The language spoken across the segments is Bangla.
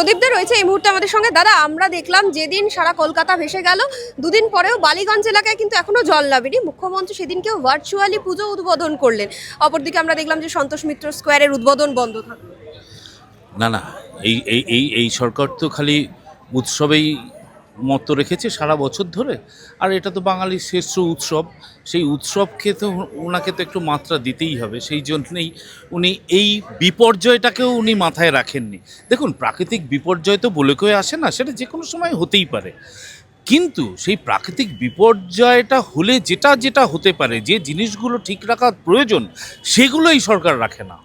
প্রদীপদা রয়েছে এই মুহূর্তে আমাদের সঙ্গে। দাদা, আমরা দেখলাম যেদিন সারা কলকাতা ভেসে গেল, দুদিন পরেও বালিগঞ্জ এলাকায় কিন্তু এখনও জল নামেনি। মুখ্যমন্ত্রী সেদিনকেও ভার্চুয়ালি পুজো উদ্বোধন করলেন। অপরদিকে আমরা দেখলাম যে সন্তোষ মিত্র স্কোয়ারের উদ্বোধন বন্ধ থাকল। না না এই এই এই সরকার তো খালি উৎসবেই মত রেখেছে সারা বছর ধরে। আর এটা তো বাঙালির শ্রেষ্ঠ উৎসব। সেই উৎসবকে তো ওনাকে তো একটু মাত্রা দিতেই হবে। সেই জন্যেই উনি এই বিপর্যয়টাকেও উনি মাথায় রাখেননি। দেখুন, প্রাকৃতিক বিপর্যয় তো বলে কয়ে আসে না, সেটা যে কোনো সময় হতেই পারে। কিন্তু সেই প্রাকৃতিক বিপর্যয়টা হলে যেটা যেটা হতে পারে, যে জিনিসগুলো ঠিক রাখার প্রয়োজন, সেগুলোই সরকার রাখে না।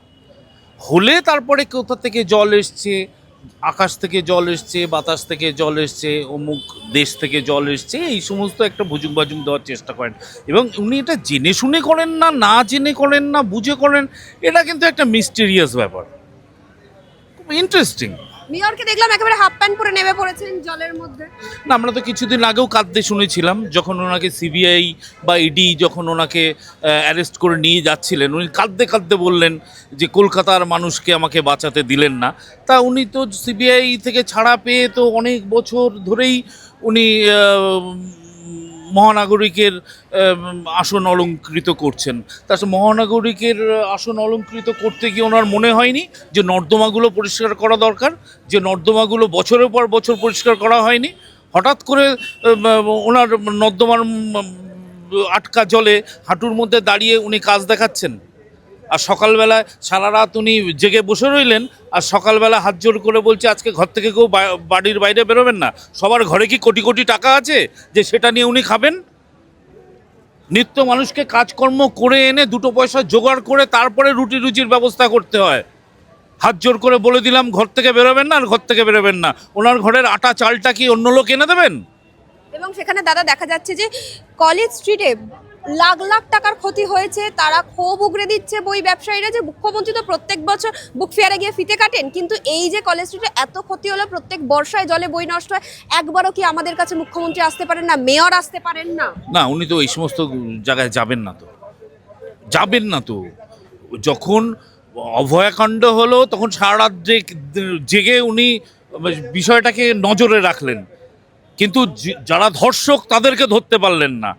হলে তারপরে কোথা থেকে জল এসছে আকাশ থেকে জল এসছে, বাতাস থেকে জল এসছে, অমুক দেশ থেকে জল এসছে, এই সমস্ত একটা ভুজুম বাজুম দেওয়ার চেষ্টা করেন। এবং উনি এটা জেনে শুনে করেন না না জেনে করেন না, বুঝে করেন, এটা কিন্তু একটা মিস্টেরিয়াস ব্যাপার। খুব ইন্টারেস্টিং মেয়রকে দেখলাম একেবারে হাফ প্যান্ট পরে নেমে পড়েছেন জলের মধ্যে। না, আমরা তো কিছুদিন আগেও কাঁদতে শুনেছিলাম, যখন ওনাকে সিবিআই বা ইডি যখন ওনাকে অ্যারেস্ট করে নিয়ে যাচ্ছিলেন, উনি কাঁদতে কাঁদতে বললেন যে কলকাতার মানুষকে আমাকে বাঁচাতে দিলেন না। তা উনি তো সিবিআই থেকে ছাড়া পেয়ে তো অনেক বছর ধরেই উনি মহানাগরিকের আসন অলঙ্কৃত করছেন। তাছাড়া মহানাগরিকের আসন অলঙ্কৃত করতে গিয়ে ওনার মনে হয়নি যে নর্দমাগুলো পরিষ্কার করা দরকার, যে নর্দমাগুলো বছরের পর বছর পরিষ্কার করা হয়নি। হঠাৎ করে ওনার নর্দমার আটকা জলে হাঁটুর মধ্যে দাঁড়িয়ে উনি কাজ দেখাচ্ছেন। আর সকালবেলায় সারা রাত উনি জেগে বসে রইলেন, আর সকালবেলা হাত জোর করে বলছে, আজকে ঘর থেকে কেউ বাড়ির বাইরে বেরোবেন না। সবার ঘরে কি কোটি কোটি টাকা আছে যে সেটা নিয়ে উনি খাবেন? নিত্য মানুষকে কাজকর্ম করে এনে দুটো পয়সা জোগাড় করে তারপরে রুটি রুজির ব্যবস্থা করতে হয়। হাত জোর করে বলে দিলাম, ঘর থেকে বেরোবেন না আর ঘর থেকে বেরোবেন না। ওনার ঘরের আটা চালটা কি অন্য লোক এনে দেবেন? এবং সেখানে দাদা দেখা যাচ্ছে যে কলেজ স্ট্রিটে লাখ লাখ টাকার ক্ষতি হয়েছে, তারা ক্ষোভ উগড়ে দিচ্ছে বই ব্যবসায়ীরা যে মুখ্যমন্ত্রী তো প্রত্যেক বছর বুক ফেয়ারে গিয়ে ফিতে কাটেন, কিন্তু এই যে কলেজ স্ট্রিটে এত ক্ষতি হলো, প্রত্যেক বর্ষায় জলে বই নষ্ট হয়, একবারও কি আমাদের কাছে মুখ্যমন্ত্রী আসতে পারেন না, মেয়র আসতে পারেন না? না, উনি তো এই সমস্ত জায়গায় যাবেন না তো। যাবেন না তো। যখন অভয়াকাণ্ড হলো, তখন সারা রাত জেগে উনি বিষয়টাকে নজরে রাখলেন। কিন্তু যারা ধর্ষক, তাদেরকে ধরতে পারলেন না।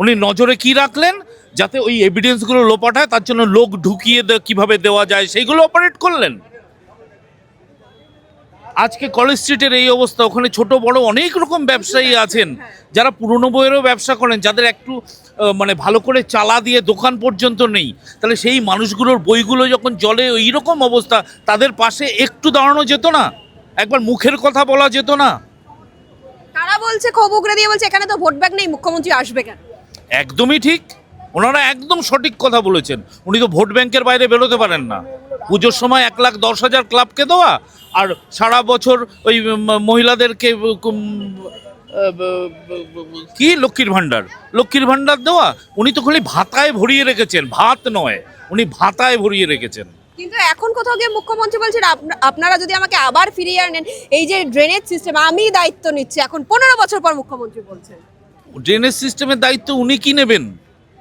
উনি নজরে কি রাখলেন? যাতে ওই এভিডেন্সগুলো লোপাট হয় তার জন্য লোক ঢুকিয়ে কীভাবে দেওয়া যায় সেইগুলো অপারেট করলেন। আজকে কলেজ স্ট্রিটের এই অবস্থা, ওখানে ছোট, বড় অনেক রকম ব্যবসায়ী আছেন, যারা পুরনো বইয়েরও ব্যবসা করেন, যাদের একটু মানে ভালো করে চালা দিয়ে দোকান পর্যন্ত নেই। তাহলে সেই মানুষগুলোর বইগুলো যখন জলে ওই রকম অবস্থা, তাদের পাশে একটু দাঁড়ানো যেত না। একবার মুখের কথা বলা যেত না। তারা বলছে উগড়ে দিয়ে বলছে, এখানে তো ভোট ব্যাগ নেই, মুখ্যমন্ত্রী আসবে কেন? একদমই ঠিক। ওনারা একদম সঠিক কথা বলেছেন। উনি তো ভোট ব্যাংকের বাইরে বেরোতে পারেন না। পুজোর সময় এক লাখ দশ হাজার ক্লাবকে দেওয়া আর সারা বছর ওই মহিলাদেরকে কি লক্ষ্মীর ভাণ্ডার? লক্ষ্মীর ভাণ্ডার দেওয়া? উনি তো খালি ভাতায় ভরিয়ে রেখেছেন, ভাত নয়। উনি ভাতায় ভরিয়ে রেখেছেন। কিন্তু এখন কোথাও গিয়ে মুখ্যমন্ত্রী বলছেন "আপনা- আপনারা যদি আমাকে আবার ফিরিয়ে আনেন, এই যে ড্রেনেজ সিস্টেম আমি দায়িত্ব নিচ্ছি। এখন পনেরো বছর পর মুখ্যমন্ত্রী বলছেন। ড্রেনেজ সিস্টেমের দায়িত্ব উনি কি নেবেন?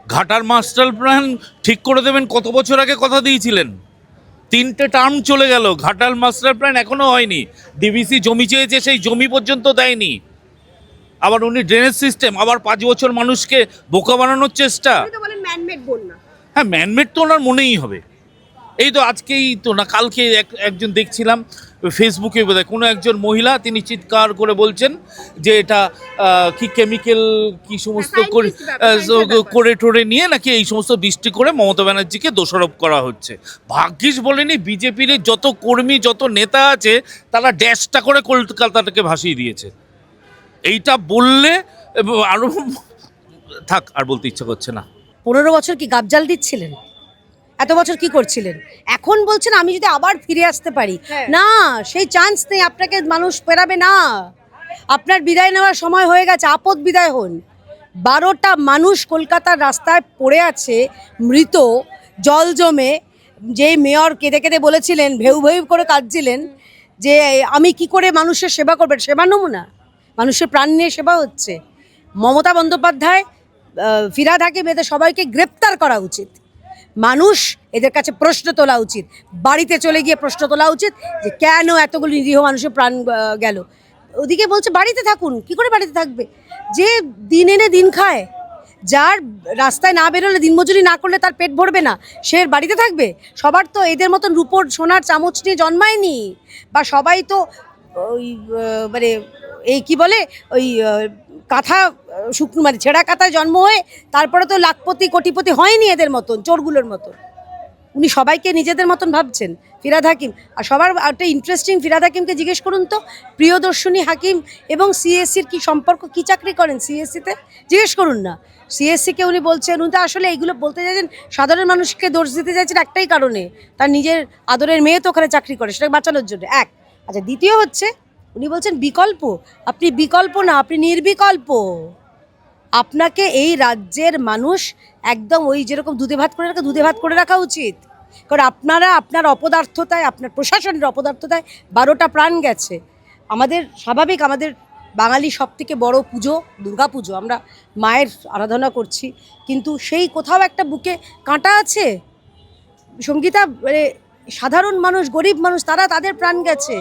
ঘাটার মাস্টার প্ল্যান ঠিক করে দেবেন কত বছর আগে কথা দিয়েছিলেন? তিনটে টার্ম চলে গেল ঘাটাল মাস্টার প্ল্যান এখনও হয়নি। ডিবিসি জমি চেয়েছে সেই জমি পর্যন্ত দেয়নি। আবার উনি ড্রেনেজ সিস্টেম আবার পাঁচ বছর মানুষকে বোকা বানানোর চেষ্টা। হ্যাঁ ম্যানমেড তো ওনার মনেই হবে। এই তো আজকেই তো না কালকে এক একজন দেখছিলাম ফেসবুকে বোধহয় কোনো একজন মহিলা তিনি চিৎকার করে বলছেন যে এটা কি কেমিক্যাল কি সমস্ত হ্যাঁ, করে টোরে নিয়ে নাকি এই সমস্ত বৃষ্টি করে মমতা ব্যানার্জিকে দোষারোপ করা হচ্ছে। ভাগ্যিস বলেনি বিজেপির যত কর্মী যত নেতা আছে তারা ড্যাশটা করে কলকাতাটাকে ভাসিয়ে দিয়েছে। এইটা বললে এবং আরও থাক আর বলতে ইচ্ছা করছে না। পনেরো বছর কি গাবজাল দিচ্ছিলেন? এত বছর কি করছিলেন? এখন বলছেন আমি যদি আবার ফিরে আসতে পারি। হ্যাঁ। না সেই চান্স নেই আপনাকে মানুষ পেরাবে না। আপনার বিদায় নেওয়ার সময় হয়ে গেছে আপদ বিদায় হন। বারোটা মানুষ কলকাতার রাস্তায় পড়ে আছে মৃত জল জমে। যেই মেয়র কেঁদে কেঁদে বলেছিলেন ভেউ ভেউ করে কাঁদছিলেন যে আমি কি করে মানুষের সেবা করবেন সেবা নমুনা। মানুষের প্রাণ নিয়ে সেবা হচ্ছে। মমতা বন্দ্যোপাধ্যায় আহ, ফিরাদ হাকিম এদের সবাইকে গ্রেপ্তার করা উচিত। মানুষ এদের কাছে প্রশ্ন তোলা উচিত। বাড়িতে চলে গিয়ে প্রশ্ন তোলা উচিত যে কেন এতগুলো নিরীহ মানুষের প্রাণ গেল? ওদিকে বলছে, বাড়িতে থাকুন। কি করে বাড়িতে থাকবে? যে দিন এনে দিন খায়, যার রাস্তায় না বেরোলে, দিনমজুরি না করলে তার পেট ভরবে না, সে বাড়িতে থাকবে? সবার তো এদের মতন রূপোর সোনার চামচ নিয়ে জন্মায়নি। বা সবাই তো ওই মানে এই কি বলে, ওই কাঁথা শুকনো মানে ছেঁড়া কাতায় জন্ম হয়ে তারপরে তো লাখপতি, কোটিপতি হয়নি এদের মতন, চোরগুলোর মতন। উনি সবাইকে নিজেদের মতন ভাবছেন, ফিরাদ হাকিম। আর সবার একটা ইন্টারেস্টিং ফিরাদ হাকিমকে জিজ্ঞেস করুন তো, প্রিয়দর্শনী হাকিম এবং সিএসসির কি সম্পর্ক, কি চাকরি করেন সিএসসিতে জিজ্ঞেস করুন না। সিএসসিকে উনি বলছেন, উনি তো আসলে এইগুলো বলতে চাইছেন, সাধারণ মানুষকে দোষ দিতে চাইছেন একটাই কারণে, তার নিজের আদরের মেয়ে তো ওখানে চাকরি করে, সেটাকে বাঁচানোর জন্য। এক। আচ্ছা দ্বিতীয় হচ্ছে, উনি বলছেন, বিকল্প। আপনি বিকল্প না, আপনি নির্বিকল্প। আপনাকে এই রাজ্যের মানুষ একদম ওই যেরকম দুধে ভাত করে রাখা দুধে ভাত করে রাখা উচিত। কারণ আপনারা আপনার অপদার্থতায়, আপনার প্রশাসনের অপদার্থতায় বারোটা প্রাণ গেছে। আমাদের স্বাভাবিক, আমাদের বাঙালি সব থেকে বড় পুজো দুর্গা পুজো। আমরা মায়ের আরাধনা করছি। কিন্তু সেই কোথাও একটা বুকে কাঁটা আছে। সঙ্গীতা মানে সাধারণ মানুষ, গরিব মানুষ, তারা তাদের প্রাণ গেছে।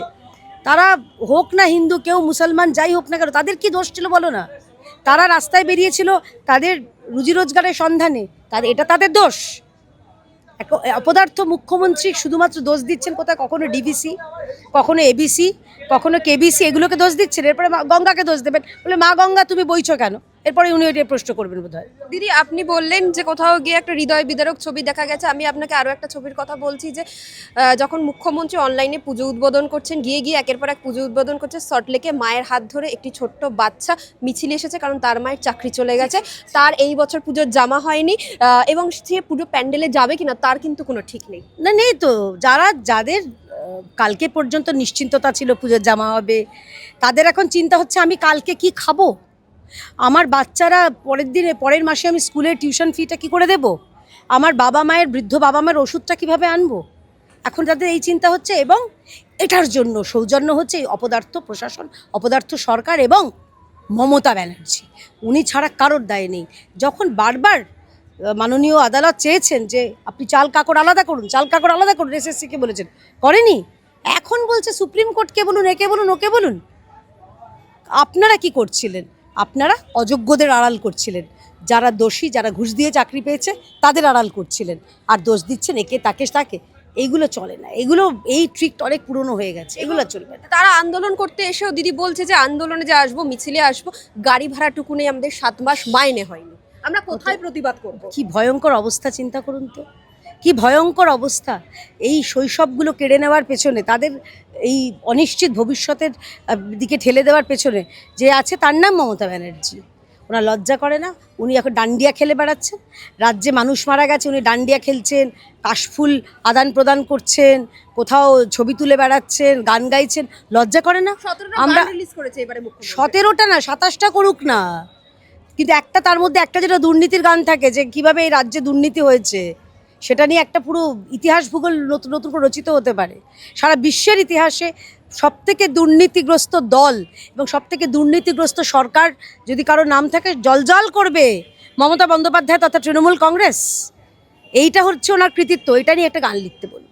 তারা হোক না হিন্দু, কেউ মুসলমান, যাই হোক না কেন, তাদের কি দোষ ছিল বলো না? তারা রাস্তায় বেরিয়েছিল তাদের রুজি রোজগারের সন্ধানে। তাদের এটা তাদের দোষ। অপদার্থ মুখ্যমন্ত্রী শুধুমাত্র দোষ দিচ্ছেন কোথায়? কখনো ডিবিসি কখনো এবিসি কখনো কেবিসি এগুলোকে দোষ দিচ্ছেন। এরপরে গঙ্গাকে দোষ দেবেন। বলে মা গঙ্গা তুমি বইছো কেন? এরপরে উনি ওইটা প্রশ্ন করবেন বোধ হয় দিদি আপনি বললেন যে কোথাও গিয়ে একটা হৃদয় বিদারক ছবি দেখা গেছে। আমি আপনাকে আরও একটা ছবির কথা বলছি যে যখন মুখ্যমন্ত্রী অনলাইনে পুজো উদ্বোধন করছেন গিয়ে গিয়ে একের পর এক পুজো উদ্বোধন করছে সল্টলেকে মায়ের হাত ধরে একটি ছোট্ট বাচ্চা মিছিল এসেছে কারণ তার মায়ের চাকরি চলে গেছে। তার এই বছর পুজোর জামা হয়নি এবং সে পুজো প্যান্ডেলে যাবে কিনা তার কিন্তু কোনো ঠিক নেই। না নেই তো। যারা যাদের কালকে পর্যন্ত নিশ্চিন্ততা ছিল পুজোর জামা হবে। তাদের এখন চিন্তা হচ্ছে আমি কালকে কি খাব? আমার বাচ্চারা পরের দিনে, পরের মাসে আমি স্কুলের টিউশন ফিটা কি করে দেব? আমার বাবা মায়ের, বৃদ্ধ বাবা মায়ের ওষুধটা কীভাবে আনব? এখন তাদের এই চিন্তা হচ্ছে এবং এটার জন্য সৌজন্য হচ্ছে এই অপদার্থ প্রশাসন, অপদার্থ সরকার এবং মমতা ব্যানার্জি। উনি ছাড়া কারোর দায় নেই। যখন বারবার মাননীয় আদালত চেয়েছেন যে আপনি চাল কাকড় আলাদা করুন, চাল কাকড় আলাদা করুন, এসএসসিকে বলেছেন। করেনি? এখন বলছে সুপ্রিম কোর্টকে বলুন, একে বলুন, ওকে বলুন। আপনারা কি করছিলেন? আপনারা অযোগ্যদের আড়াল করছিলেন। যারা দোষী, যারা ঘুষ দিয়ে চাকরি পেয়েছে, তাদের আড়াল করছিলেন। আর দোষ দিচ্ছেন একে, তাকে তাকে। এইগুলো চলে না। এগুলো এই ট্রিকটা অনেক পুরনো হয়ে গেছে। এগুলো চলবে না। তারা আন্দোলন করতে এসেও দিদি বলছে যে, আন্দোলনে যে আসব, মিছিলে আসব, গাড়ি ভাড়াটুকু নেই, আমাদের সাত মাস মাইনে হয়নি। আমরা কোথায় প্রতিবাদ করব? কি ভয়ঙ্কর অবস্থা চিন্তা করুন তো। কি ভয়ঙ্কর অবস্থা। এই শৈশবগুলো কেড়ে নেওয়ার পেছনে তাদের এই অনিশ্চিত ভবিষ্যতের দিকে ঠেলে দেওয়ার পেছনে যে আছে তার নাম মমতা ব্যানার্জি। ওনার লজ্জা করে না? উনি এখন ডান্ডিয়া খেলে বেড়াচ্ছেন রাজ্যে মানুষ মারা গেছে উনি ডান্ডিয়া খেলছেন কাশফুল আদান প্রদান করছেন কোথাও ছবি তুলে বেড়াচ্ছেন গান গাইছেন। লজ্জা করে না? আমরা এবারে সতেরোটা না সাতাশটা করুক না। কিন্তু একটা তার মধ্যে একটা যেটা দুর্নীতির গান থাকে যে কীভাবে এই রাজ্যে দুর্নীতি হয়েছে, সেটা নিয়ে একটা পুরো ইতিহাস ভূগোল নতুন নতুন করে রচিত হতে পারে। সারা বিশ্বের ইতিহাসে সবথেকে দুর্নীতিগ্রস্ত দল এবং সবথেকে দুর্নীতিগ্রস্ত সরকার যদি কারও নাম থাকে জলজল করবে। মমতা বন্দ্যোপাধ্যায় তথা তৃণমূল কংগ্রেস। এইটা হচ্ছে ওনার কৃতিত্ব, এটা নিয়ে একটা গান লিখতে বলুন